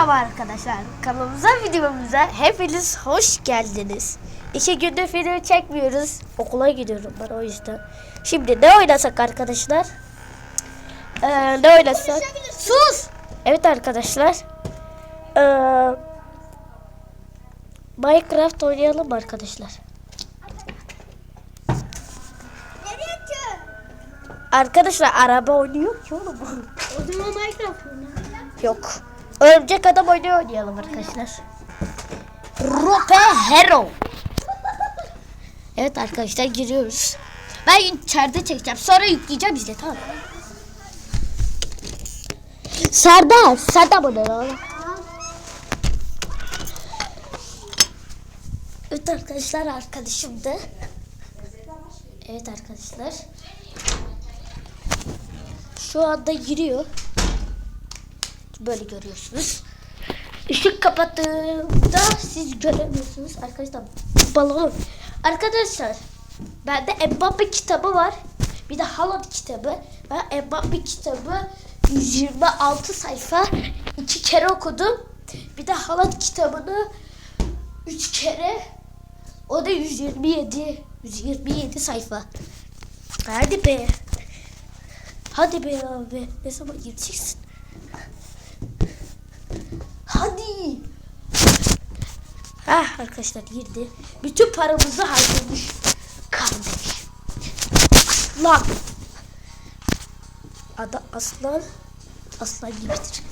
Merhaba arkadaşlar. Kanalımıza videomuza hepiniz hoş geldiniz. İki gündür video çekmiyoruz. Okula gidiyorum ben o yüzden. Şimdi ne oynasak arkadaşlar? Ee, ne oynasak? Sus! Evet arkadaşlar. Ee, Minecraft oynayalım arkadaşlar? Arkadaşlar araba oynuyor ki oğlum. O zaman Minecraft oyna. Yok. Örümcek adam oyunu oynayalım arkadaşlar. Rope Hero. Evet arkadaşlar giriyoruz. Ben içeride çekeceğim. Sonra yükleyeceğim izle tamam mı? Serdar. Serdar bu ne lan? Evet arkadaşlar arkadaşım da. Evet arkadaşlar. Şu anda giriyor. Böyle görüyorsunuz. Işık kapattığımda siz göremiyorsunuz arkadaşlar. Balon. Arkadaşlar bende Mbappe kitabı var. Bir de Haaland kitabı. Ben Mbappe kitabı 126 sayfa iki kere okudum. Bir de Haaland kitabını 3 kere o da 127 127 sayfa. Hadi be. Hadi be abi. Ne zaman gireceksin? Hadi. Ah arkadaşlar girdi. Bütün paramızı harcamış. Kardeş. Aslan. Adı aslan. Aslan gibidir.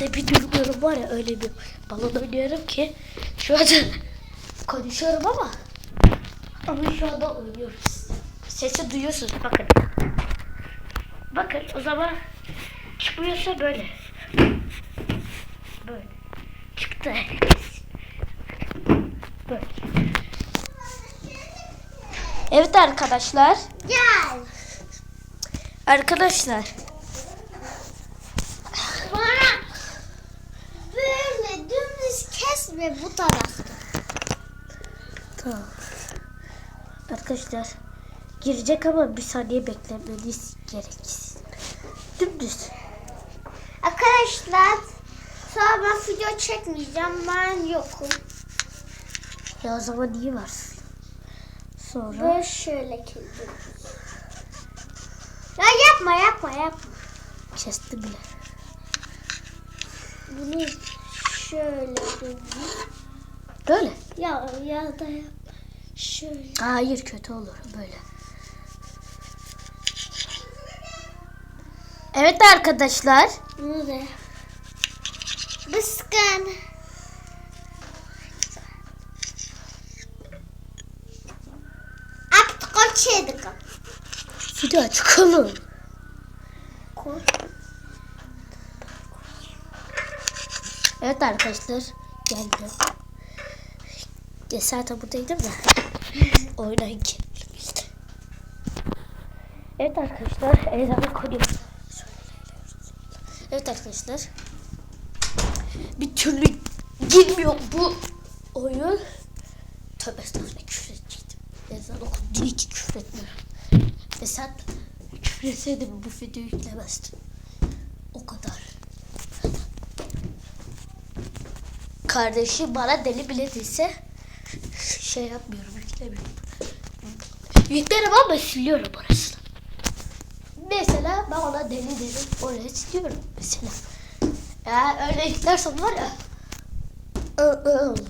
Ne bir bilmiyorum var ya öyle bir balon oynuyorum ki şu anda konuşuyorum ama ama şu anda oynuyoruz. Sesi duyuyorsunuz bakın. Bakın o zaman çıkmıyorsa böyle. Böyle. Çıktı. Böyle. Evet arkadaşlar. Gel. Arkadaşlar. Bana böyle dümdüz kesme bu tarafta. Tamam. Arkadaşlar. Girecek ama bir saniye beklemeniz gerekir. Dümdüz. Arkadaşlar sonra ben video çekmeyeceğim. Ben yokum. Ya o zaman niye varsın? Sonra. Böyle şöyle kildim. Ya yapma yapma yapma. Kestim bile. Bunu şöyle döneyim. Böyle. Ya ya da yap. Şöyle. Hayır kötü olur böyle. Evet arkadaşlar. Bunu da yap. Bıskın. Artık o çedik. Video çıkalım. Evet arkadaşlar. Geldim. Zaten buradaydım da. Oyuna geldim işte. Evet arkadaşlar. Ezanı koyuyorum. Evet arkadaşlar. Bir türlü girmiyor bu oyun. Tövbe estağfurullah küfür edecektim. Ezan okunduğu için küfür etmiyorum. Ve sen küfür etseydin bu videoyu yüklemezdin. O kadar. Kardeşim bana deli bile değilse şey yapmıyorum, yüklemiyorum. Yüklerim ama siliyorum orasını. Mesela ben ona deli dedim, oraya siliyorum mesela. Eğer öyle yüklersem var ya, olurum.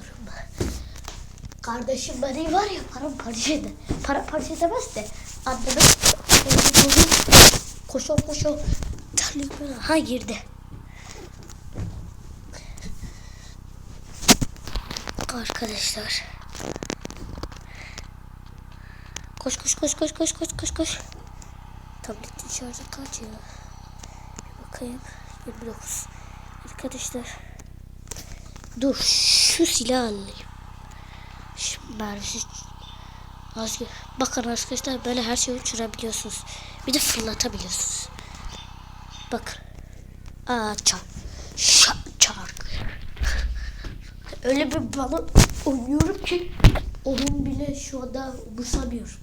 Kardeşim beni var ya paramparça eder. Paramparça edemez de koşu koşu terliyorum. Ha girdi. Arkadaşlar. Koş koş koş koş koş koş koş koş. Tabletin şarjı kaç ya? Bir bakayım. 29. Arkadaşlar. Dur şu silah alayım. Şimdi mermisi Bakın arkadaşlar böyle her şeyi uçurabiliyorsunuz. Bir de fırlatabiliyorsunuz. Bakın. Aa çark. Şak çark. Öyle bir balon oynuyorum ki onun bile şu anda umursamıyorum.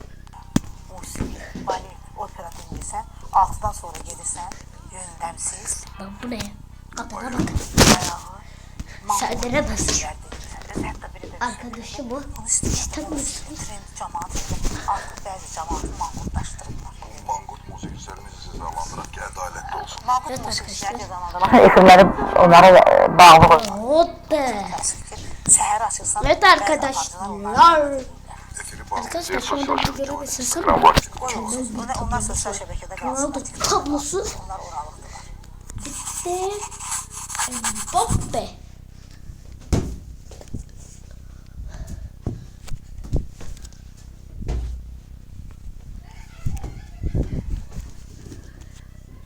Muhsin, Bali operatöründe sen 6'dan sonra gelirsən Yöndemsiz, Lan bu ne? Kapına bak. Serdere basıyor. Arkadaşı bu. Olsun. Mangut Evet arkadaşlar. Eğitimleri onlara bağlı. Səhər açılsan. Evet arkadaşlar. Arkadaşlar şu anda bir vakti Qoyulsun. Onlar, şəbəkədə Ronaldo qalsınlar. kablosu. Onlar Bitti. Mbappe.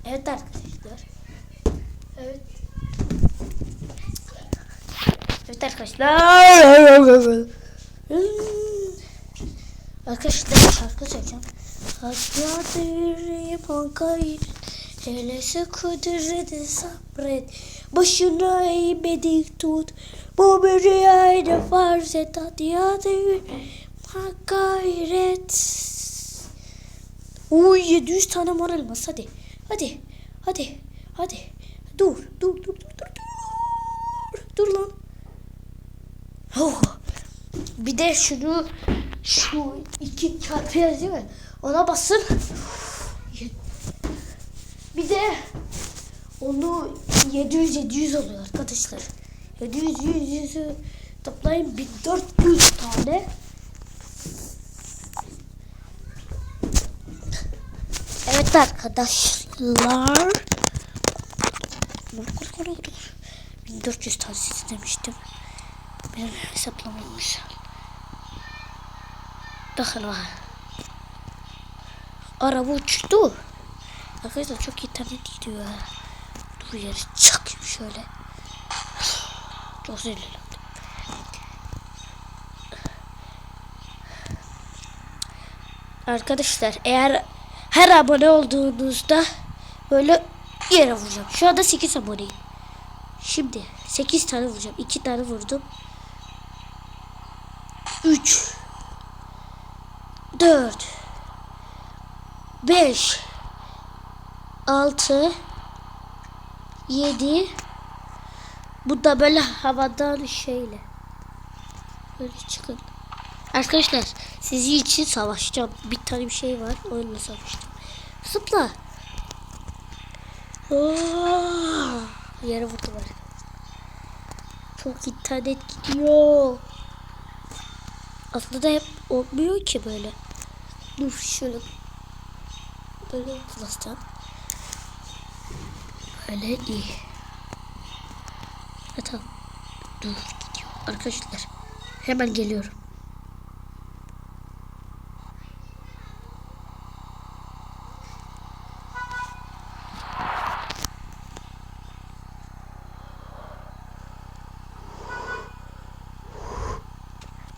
Evet arkadaşlar. Evet. Evet arkadaşlar. Arkadaşlar şarkı söyleyeceğim. Hasyadır bankayır. Helesi kudreti sabret. Başına eğmedik tut. Bu bir rüyaydı farz et. Hadi hadi. Ha gayret. Uy 700 tane mor hadi. Hadi. Hadi. Hadi. Dur. Dur dur dur dur. Dur, dur lan. Oh. Bir de şunu şu iki çarpı yazıyor ya, ona basın. Bir de onu 700 700 oluyor arkadaşlar. 700 100 100 toplayın 1400 tane. Evet arkadaşlar. 1400 tane demiştim. Benim hesaplamamız. Bakın bak. Araba uçtu. Arkadaşlar çok internet gidiyor. Dur yere çakayım şöyle. Çok sinirlendim. Arkadaşlar eğer her abone olduğunuzda böyle yere vuracağım. Şu anda 8 aboneyim. Şimdi 8 tane vuracağım. 2 tane vurdum. 3 4 5 6 7 Bu da böyle havadan şeyle. Böyle çıkın. Arkadaşlar sizi için savaşacağım. Bir tane bir şey var. Onunla savaşacağım. Zıpla. Aa, yere vurdu var. Çok internet gidiyor. Aslında hep olmuyor ki böyle. Dur şöyle. Böyle yapılasam. Böyle iyi. Ha, tamam. Dur gidiyor. Arkadaşlar hemen geliyorum.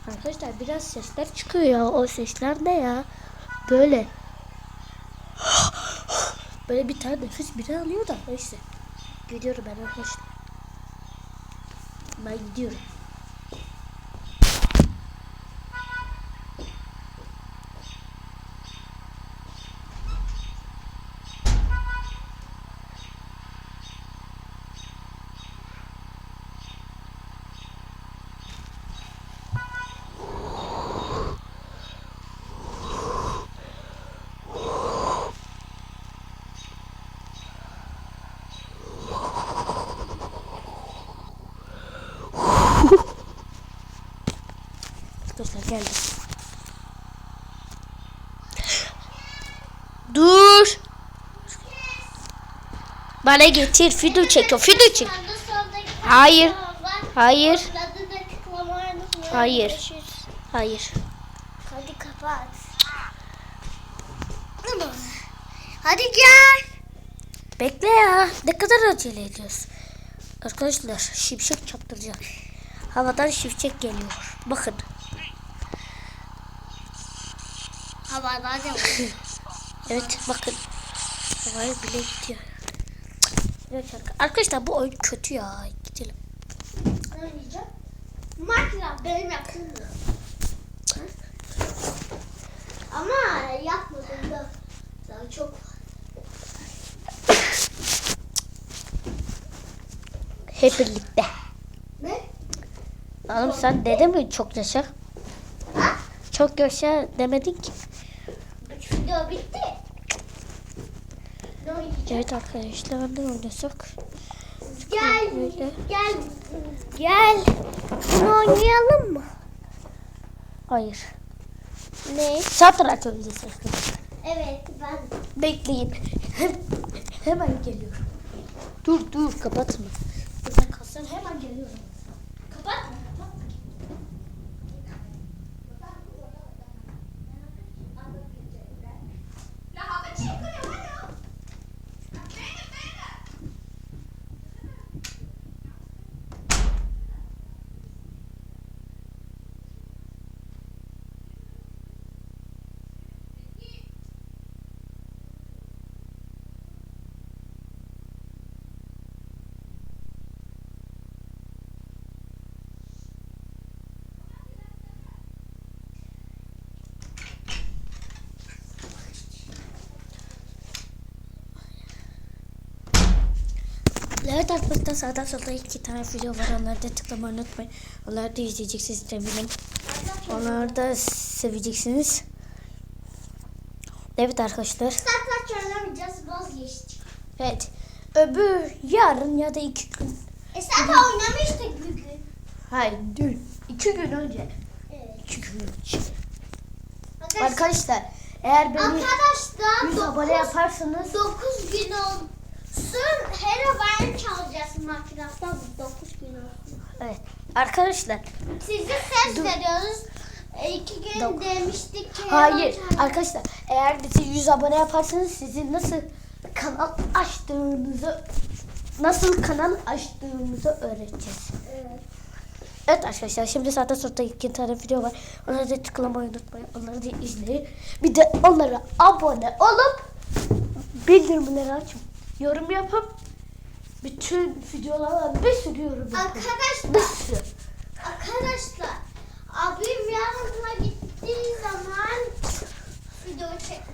Arkadaşlar biraz sesler çıkıyor ya. O sesler ne ya? Böyle. Böyle bir tane nefes biri alıyor da neyse. Gidiyorum ben arkadaşlar. Ben gidiyorum. Arkadaşlar geldim. Dur. Bana getir. Video çekiyor. Video çek. Hayır. Hayır. Hayır. Hayır. Hadi kapat. Hadi gel. Bekle ya. Ne kadar acele ediyoruz. Arkadaşlar şimşek çaktıracağım. Havadan şimşek geliyor. Bakın. Havada da Evet bakın. Havaya bile gidiyor. Evet arkadaşlar. Bu oyun kötü ya. Gidelim. oynayacağım. Minecraft benim yakındı. Ama yapmadım da. Daha çok Hep birlikte. Ne? Oğlum sen dede mi çok yaşa? Çok yaşa demedin ki. Video bitti. Evet arkadaşlar ne oynasak? Gel. Böyle. Gel. Gel. Bunu oynayalım mı? Hayır. Ne? Satranç oynayacağız. Evet ben. Bekleyin. hemen geliyorum. Dur dur kapatma. Burada kalsın hemen geliyorum. Kapatma. Evet arkadaşlar sağdan solda iki tane video var. Onları da tıklamayı unutmayın. Onları da izleyeceksiniz eminim. Onları da seveceksiniz. Evet arkadaşlar. Satranç oynamayacağız vazgeçtik. Evet. Öbür yarın ya da iki gün. E de oynamıştık bugün. Hayır dün. iki gün önce. Evet. İki gün önce. Arkadaşlar, Arkadaşlar eğer beni arkadaşlar 100 abone yaparsanız 9 gün olsun. Herobrine çalacağız Minecraft'ta 9 gün olsun. evet arkadaşlar Sizi ses Dur. veriyoruz. E, iki gün Dok- demiştik ki hayır Herobrine- arkadaşlar eğer bizi 100 abone yaparsanız sizin nasıl kanal açtığınızı nasıl kanal açtığımızı öğreteceğiz. Evet. Evet arkadaşlar şimdi zaten sonra iki tane video var. Onları da tıklamayı unutmayın. Onları da izleyin. Bir de onlara abone olup bildirimleri açın yorum yapıp bütün videolara bir sürü yorum yapın. Arkadaşlar. Bir sürü. Arkadaşlar. Abim yarın buna gittiği zaman video çek.